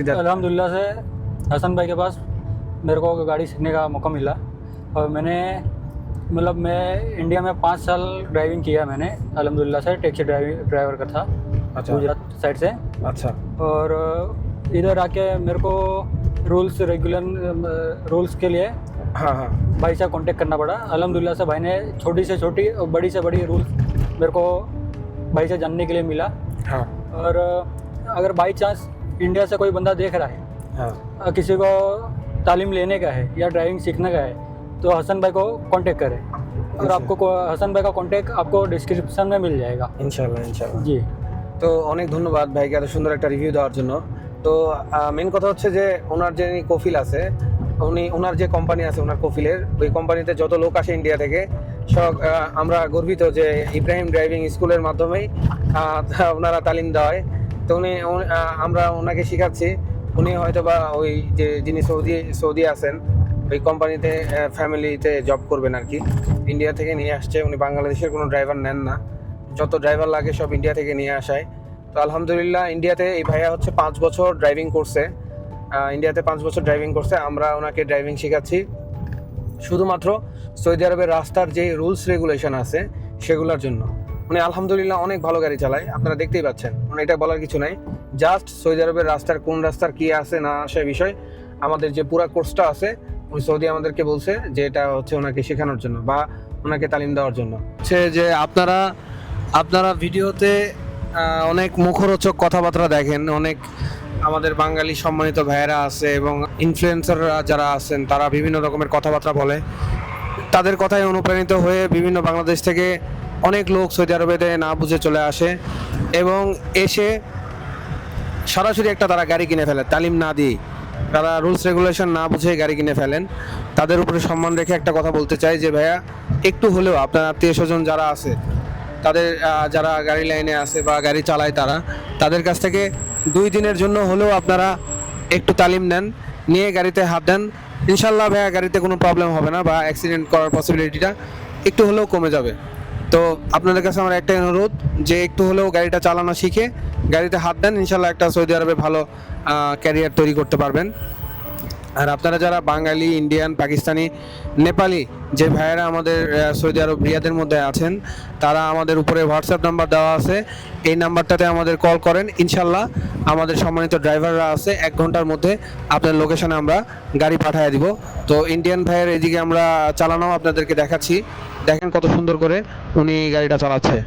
सीधा अलहमदिल्ला से हसन भाई के पास मेरे को गाड़ी सीखने का मौका मिला और मैंने मतलब मैं इंडिया में पाँच साल ड्राइविंग किया मैंने अलहमदिल्ला से टैक्सी ड्राइविंग ड्राइवर का था अच्छा। गुजरात साइड से। अच्छा। और इधर आके मेरे को रूल्स रेगुलर रूल्स के लिए हाँ हाँ। भाई से कांटेक्ट करना पड़ा। अलहमदिल्ला से भाई ने छोटी से छोटी और बड़ी से बड़ी रूल्स मेरे को भाई से जानने के लिए मिला। हाँ। और अगर बाई चांस इंडिया से कोई बंदा देख रहा है हाँ अ, किसी को तालीम लेने का है या ड्राइविंग सीखने का है तो हसन भाई को कांटेक्ट करें और अच्छा। आपको को- हसन भाई का कांटेक्ट आपको डिस्क्रिप्शन में मिल जाएगा ইনশাল্লাহ ইনশাল্লাহ जी তো অনেক ধন্যবাদ ভাইকে এত সুন্দর একটা রিভিউ দেওয়ার জন্য তো মেন কথা হচ্ছে যে ওনার যে কফিল আছে উনি ওনার যে কোম্পানি আছে ওনার কফিলের ওই কোম্পানিতে যত লোক আসে ইন্ডিয়া থেকে সব আহ, আমরা গর্বিত যে ইব্রাহিম ড্রাইভিং স্কুলের মাধ্যমেই আহ, ওনারা তালিম দেওয়ায় তো উনি আমরা ওনাকে শেখাচ্ছি। উনি হয়তো বা ওই যে যিনি সৌদি সৌদি আছেন, ওই কোম্পানিতে ফ্যামিলিতে জব করবেন আর কি। ইন্ডিয়া থেকে নিয়ে আসছে, উনি বাংলাদেশের কোনো ড্রাইভার নেন না। যত ড্রাইভার লাগে সব ইন্ডিয়া থেকে নিয়ে আসায়। তো আলহামদুলিল্লাহ ইন্ডিয়াতে এই ভাইয়া হচ্ছে পাঁচ বছর ড্রাইভিং করছে। ইন্ডিয়াতে পাঁচ বছর ড্রাইভিং করছে, আমরা ওনাকে ড্রাইভিং শেখাচ্ছি। শুধুমাত্র সৌদি আরবের রাস্তার যে রুলস রেগুলেশন আছে, সেগুলোর জন্য। উনি আলহামদুলিল্লাহ অনেক ভালো গাড়ি চালায়, আপনারা দেখতেই পাচ্ছেন। মানে এটা বলার কিছু নাই। জাস্ট সৌদি আরবের রাস্তার, কোন রাস্তার কি আছে না আসে বিষয়, আমাদের যে পুরা কোর্সটা আছে, ওই সৌদি আমাদেরকে বলছে যে এটা হচ্ছে ওনাকে শেখানোর জন্য বা ওনাকে তালিম দেওয়ার জন্য। হচ্ছে যে আপনারা আপনারা ভিডিওতে অনেক মুখরোচক কথাবার্তা দেখেন, অনেক আমাদের বাঙালি সম্মানিত ভাইয়েরা আছে এবং ইনফ্লুয়েন্সাররা যারা আছেন, তারা বিভিন্ন রকমের কথাবার্তা বলে। তাদের কথায় অনুপ্রাণিত হয়ে বিভিন্ন বাংলাদেশ থেকে অনেক লোক সৌদি আরবেতে না বুঝে চলে আসে এবং এসে সরাসরি একটা তারা গাড়ি কিনে ফেলে, তালিম না দিয়ে। তারা রুলস রেগুলেশন না বুঝে গাড়ি কিনে ফেলেন। তাদের উপরে সম্মান রেখে একটা কথা বলতে চাই যে, ভাইয়া, একটু হলেও আপনার আত্মীয় স্বজন যারা আছে, তাদের যারা গাড়ি লাইনে আছে বা গাড়ি চালায় তারা, তাদের কাছ থেকে দুই দিনের জন্য হলেও আপনারা একটু তালিম নেন, নিয়ে গাড়িতে হাত দেন। ইনশাল্লাহ ভাইয়া, গাড়িতে কোনো প্রবলেম হবে না বা অ্যাক্সিডেন্ট করার পসিবিলিটিটা একটু হলেও কমে যাবে। তো আপনাদের কাছে আমার একটাই অনুরোধ, যে একটু হলেও গাড়িটা চালানো শিখে গাড়িতে হাত দেন, ইনশাল্লাহ একটা সৌদি আরবে ভালো ক্যারিয়ার তৈরি করতে পারবেন। আর আপনারা যারা বাঙালি, ইন্ডিয়ান, পাকিস্তানি, নেপালি, যে ভাইয়েরা আমাদের সৌদি আরব রিয়াদের মধ্যে আছেন, তারা আমাদের উপরে হোয়াটসঅ্যাপ নাম্বার দেওয়া আছে। এই নাম্বারটাতে আমাদের কল করেন, ইনশাল্লাহ আমাদের সম্মানিত ড্রাইভাররা আছে, এক ঘণ্টার মধ্যে আপনার লোকেশনে আমরা গাড়ি পাঠিয়ে দিব। তো ইন্ডিয়ান ভাইয়ের এদিকে আমরা চালানো আপনাদেরকে দেখাচ্ছি। দেখেন কত সুন্দর করে উনি গাড়িটা চালাচ্ছে